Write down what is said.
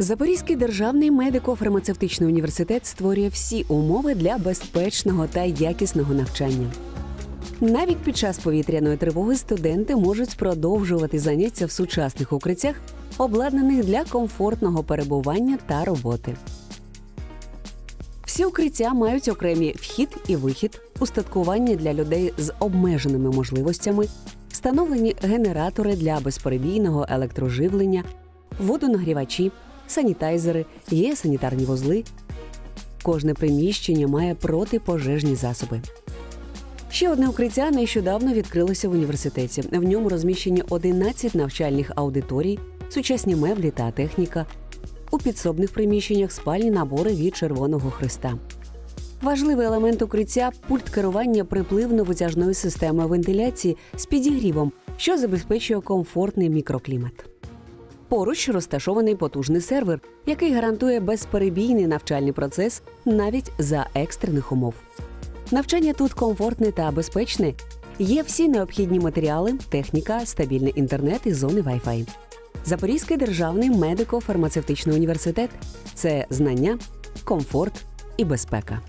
Запорізький державний медико-фармацевтичний університет створює всі умови для безпечного та якісного навчання. Навіть під час повітряної тривоги студенти можуть продовжувати заняття в сучасних укриттях, обладнаних для комфортного перебування та роботи. Всі укриття мають окремі вхід і вихід, устаткування для людей з обмеженими можливостями, встановлені генератори для безперебійного електроживлення, водонагрівачі, санітайзери, є санітарні вузли. Кожне приміщення має протипожежні засоби. Ще одне укриття нещодавно відкрилося в університеті. В ньому розміщені 11 навчальних аудиторій, сучасні меблі та техніка. У підсобних приміщеннях спальні набори від Червоного Христа. Важливий елемент укриття пульт керування припливно-витяжної системи вентиляції з підігрівом, що забезпечує комфортний мікроклімат. Поруч розташований потужний сервер, який гарантує безперебійний навчальний процес навіть за екстрених умов. Навчання тут комфортне та безпечне. Є всі необхідні матеріали, техніка, стабільний інтернет і зони Wi-Fi. Запорізький державний медико-фармацевтичний університет це знання, комфорт і безпека.